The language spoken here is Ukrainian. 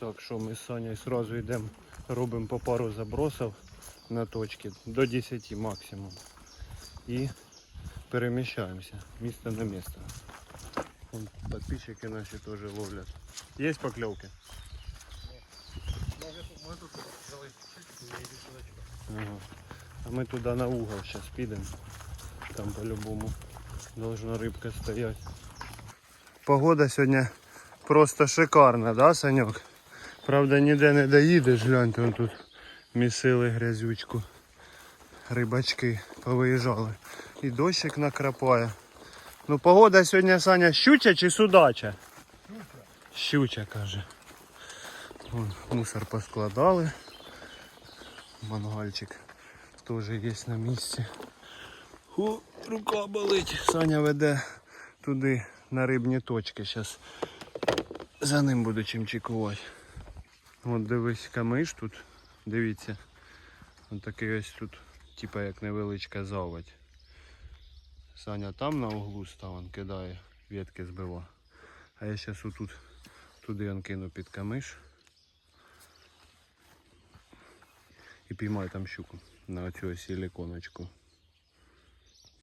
Так що ми з Санєю одразу йдемо, робимо по пару забросів на точки до 10 максимум. І переміщаємося місце на місце. Вон Подписчики наші теж ловлять. Є покльовки? Ага. А ми туди на угол зараз підемо. Там по-любому должна рибка стоять. Погода сьогодні просто шикарна, да, Саньок? Правда, ніде не доїдеш, гляньте, вон тут місили грязючку. Рибачки повиїжджали. І дощик накрапає. Ну погода сьогодні, Саня, щуча чи судача? Щуча, каже. Вон, мусор поскладали. Мангальчик теж є на місці. О, рука болить. Саня веде туди на рибні точки. Зараз за ним буду чим чекувати. От дивись камиш тут. Дивіться. Ось такий ось тут, типа як невеличка заводь. Саня там на углу став, он кидає, ветки збива. А я зараз отут туди он кину під камиш. І піймаю там щуку на оцю силиконочку.